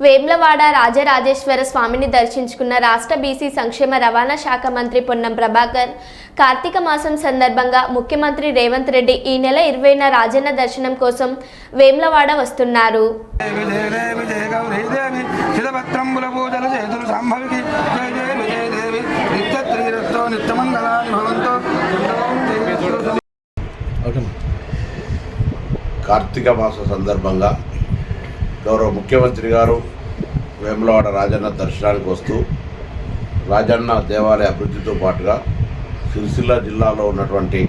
వేమ్లవాడ రాజరాజేశ్వర స్వామిని దర్శించుకున్న రాష్ట్ర బీసీ సంక్షేమ రవాణా శాఖ మంత్రి పొన్నం ప్రభాకర్ కార్తీక మాసం సందర్భంగా ముఖ్యమంత్రి రేవంత్ రెడ్డి ఈ నెల ఇరవైన రాజన్న దర్శనం కోసం వేమ్లవాడ వస్తున్నారు. కార్తీక మాస సందర్భంగా గౌరవ ముఖ్యమంత్రి గారు వేములవాడ రాజన్న దర్శనానికి వస్తూ రాజన్న దేవాలయ అభివృద్ధితో పాటుగా సిరిసిల్ల జిల్లాలో ఉన్నటువంటి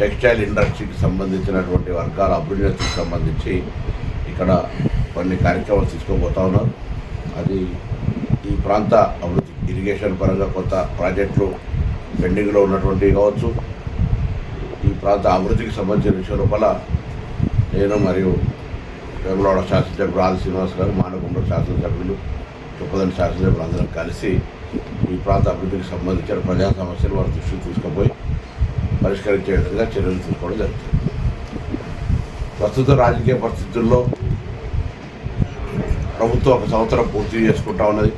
టెక్స్టైల్ ఇండస్ట్రీకి సంబంధించినటువంటి వర్గాల అభ్యున్నతికి సంబంధించి ఇక్కడ కొన్ని కార్యక్రమాలు తీసుకోబోతా ఉన్నారు అది ఈ ప్రాంత అభివృద్ధి ఇరిగేషన్ పరంగా కొత్త ప్రాజెక్టులు పెండింగ్లో ఉన్నటువంటివి కావచ్చు. ఈ ప్రాంత అభివృద్ధికి సంబంధించిన విషయం లోపల నేను మరియు వేములవాడ శాసనసభ్యులు ఆది శ్రీనివాస్ గారు మానకొండ శాసనసభ్యులు చుప్పదని శాసనసభ్యులు అందరం కలిసి ఈ ప్రాంత అభివృద్ధికి సంబంధించిన ప్రజా సమస్యలు వారి దృష్టికి తీసుకుపోయి పరిష్కరించే విధంగా చర్యలు తీసుకోవడం జరుగుతుంది. ప్రస్తుత రాజకీయ పరిస్థితుల్లో ప్రభుత్వం ఒక సంవత్సరం పూర్తి చేసుకుంటా ఉన్నది.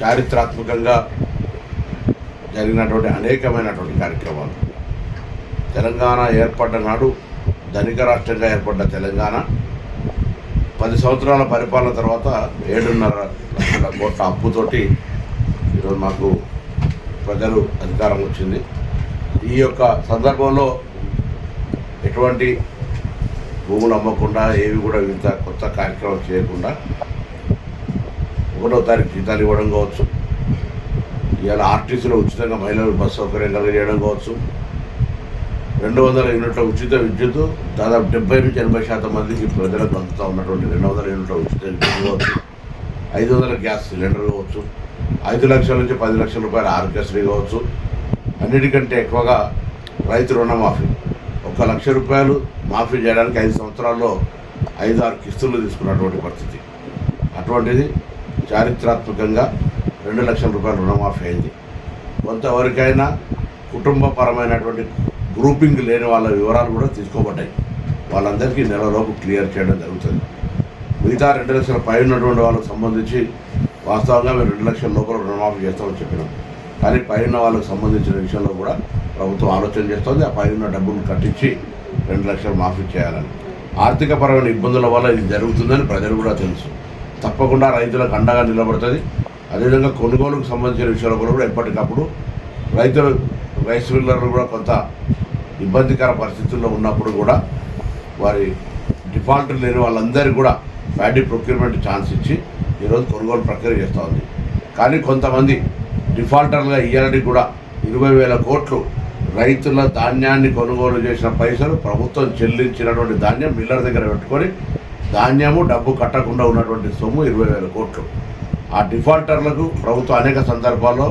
చారిత్రాత్మకంగా జరిగినటువంటి అనేకమైనటువంటి కార్యక్రమాలు. తెలంగాణ ఏర్పడ్డ నాడు ధనిక రాష్ట్రంగా ఏర్పడ్డ తెలంగాణ పది సంవత్సరాల పరిపాలన తర్వాత ఏడున్నర లక్షల కోట్ల అప్పుతోటి ఈరోజు మాకు ప్రజలు అధికారం వచ్చింది. ఈ యొక్క సందర్భంలో ఎటువంటి భూములు అమ్మకుండా ఏవి కూడా వివిధ కొత్త కార్యక్రమాలు చేయకుండా ఒకటో తారీఖు జీతాలు ఇవ్వడం కావచ్చు. ఇవాళ ఆర్టీసీలో ఉచితంగా మహిళలు బస్సు సౌకర్యం కలిగజేయడం కావచ్చు. రెండు వందల యూనిట్ల ఉచిత విద్యుత్ దాదాపు డెబ్బై నుంచి ఎనభై శాతం మందికి ప్రజలకు అందుతూ ఉన్నటువంటి రెండు వందల యూనిట్ల ఉచిత విద్యుత్ కావచ్చు ఐదు వందల గ్యాస్ సిలిండర్ కావచ్చు ఐదు లక్షల నుంచి పది లక్షల రూపాయల ఆరోగ్యశ్రీ కావచ్చు అన్నిటికంటే ఎక్కువగా రైతు రుణమాఫీ. ఒక లక్ష రూపాయలు మాఫీ చేయడానికి ఐదు సంవత్సరాల్లో ఐదు ఆరు కిస్తులు తీసుకున్నటువంటి పరిస్థితి. అటువంటిది చారిత్రాత్మకంగా రెండు లక్షల రూపాయల రుణమాఫీ అయింది. కొంతవరకైనా కుటుంబపరమైనటువంటి గ్రూపింగ్ లేని వాళ్ళ వివరాలు కూడా తీసుకోబడ్డాయి. వాళ్ళందరికీ నెలలోపు క్లియర్ చేయడం జరుగుతుంది. మిగతా రెండు లక్షల పై ఉన్నటువంటి వాళ్ళకి సంబంధించి వాస్తవంగా మేము రెండు లక్షల లోపల రుణమాఫీ చేస్తామని చెప్పినాం. కానీ పై ఉన్న వాళ్ళకి సంబంధించిన విషయంలో కూడా ప్రభుత్వం ఆలోచన చేస్తుంది. ఆ పై ఉన్న డబ్బులు కట్టించి రెండు లక్షలు మాఫీ చేయాలని. ఆర్థికపరమైన ఇబ్బందుల వల్ల ఇది జరుగుతుందని ప్రజలు కూడా తెలుసు. తప్పకుండా రైతులకు అండగా నిలబడుతుంది. అదేవిధంగా కొనుగోలుకు సంబంధించిన విషయంలో కూడా ఎప్పటికప్పుడు రైతులు రైస్ మిల్లర్లు కూడా కొంత ఇబ్బందికర పరిస్థితుల్లో ఉన్నప్పుడు కూడా వారి డిఫాల్ట్ లేని వాళ్ళందరికీ కూడా ప్యాడీ ప్రొక్యూర్మెంట్ ఛాన్స్ ఇచ్చి ఈరోజు కొనుగోలు ప్రక్రియ చేస్తూ ఉంది. కానీ కొంతమంది డిఫాల్టర్లుగా ఇయ్యాలని కూడా ఇరవై వేల కోట్లు రైతుల ధాన్యాన్ని కొనుగోలు చేసిన పైసలు ప్రభుత్వం చెల్లించినటువంటి ధాన్యం మిల్లర్ దగ్గర పెట్టుకొని ధాన్యము డబ్బు కట్టకుండా ఉన్నటువంటి సొమ్ము ఇరవై వేల కోట్లు. ఆ డిఫాల్టర్లకు ప్రభుత్వం అనేక సందర్భాల్లో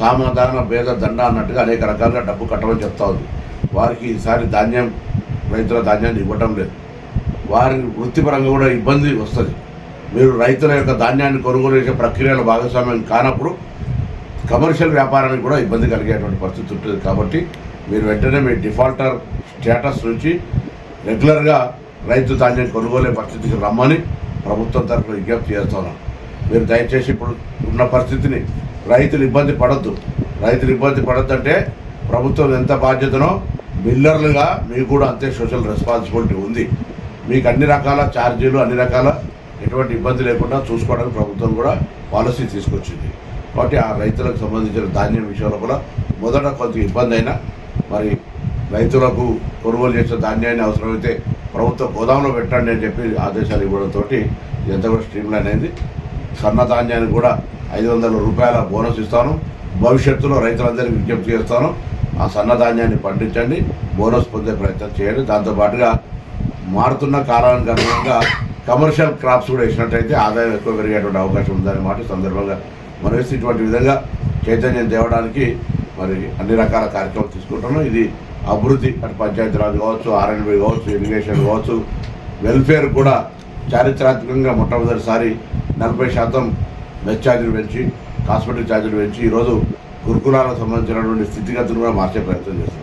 సామాధాన భేద దండ అన్నట్టుగా అనేక రకాలుగా డబ్బు కట్టమని చెప్తా ఉంది. వారికి ఈసారి ధాన్యం రైతుల ధాన్యాన్ని ఇవ్వటం లేదు. వారి వృత్తిపరంగా కూడా ఇబ్బంది వస్తుంది. మీరు రైతుల యొక్క ధాన్యాన్ని కొనుగోలు చేసే ప్రక్రియలో భాగస్వామ్యం కానప్పుడు కమర్షియల్ వ్యాపారానికి కూడా ఇబ్బంది కలిగేటువంటి పరిస్థితి ఉంటుంది కాబట్టి మీరు వెంటనే మీ డిఫాల్టర్ స్టేటస్ నుంచి రెగ్యులర్గా రైతు ధాన్యం కొనుగోలే పరిస్థితికి రమ్మని ప్రభుత్వం తరఫున విజ్ఞప్తి చేస్తున్నాం. మీరు దయచేసి ఇప్పుడు ఉన్న పరిస్థితిని రైతులు ఇబ్బంది పడద్దు. రైతులు ఇబ్బంది పడద్దంటే ప్రభుత్వం ఎంత బాధ్యతనో బిల్లర్లుగా మీకు కూడా అంతే సోషల్ రెస్పాన్సిబిలిటీ ఉంది. మీకు అన్ని రకాల ఛార్జీలు అన్ని రకాల ఎటువంటి ఇబ్బంది లేకుండా చూసుకోవడానికి ప్రభుత్వం కూడా పాలసీ తీసుకొచ్చింది. కాబట్టి ఆ రైతులకు సంబంధించిన ధాన్యం విషయంలో కూడా మొదట కొంత ఇబ్బంది అయినా మరి రైతులకు కొనుగోలు చేసే ధాన్యాన్ని అవసరమైతే ప్రభుత్వ గోదాంలో పెట్టండి అని చెప్పి ఆదేశాలు ఇవ్వడంతో ఎంత కూడా స్ట్రీమ్లైన్ అయింది. సన్న ధాన్యానికి కూడా ఐదు వందల రూపాయల బోనస్ ఇస్తాను. భవిష్యత్తులో రైతులందరికీ విజ్ఞప్తి చేస్తాను. ఆ సన్నధాన్యాన్ని పండించండి బోనస్ పొందే ప్రయత్నం చేయండి. దాంతోపాటుగా మారుతున్న కాలానికి అనుగుణంగా కమర్షియల్ క్రాప్స్ కూడా వేసినట్టయితే ఆదాయం ఎక్కువ పెరిగేటువంటి అవకాశం ఉందన్నమాట మాట సందర్భంగా మనం వేసి ఇటువంటి విధంగా చైతన్యం తేవడానికి మరి అన్ని రకాల కార్యక్రమాలు తీసుకుంటున్నాం. ఇది అభివృద్ధి అటు పంచాయతీరాజ్ కావచ్చు ఆర్ఎన్బి కావచ్చు ఇరిగేషన్ కావచ్చు వెల్ఫేర్ కూడా చారిత్రాత్మకంగా మొట్టమొదటిసారి నలభై శాతం మెస్ ఛార్జీలు పెంచి కాస్మెటిక్ ఛార్జీలు పెంచి ఈరోజు గురుకులాలకు సంబంధించినటువంటి స్థితిగతులు కూడా మార్చే ప్రయత్నం చేస్తుంది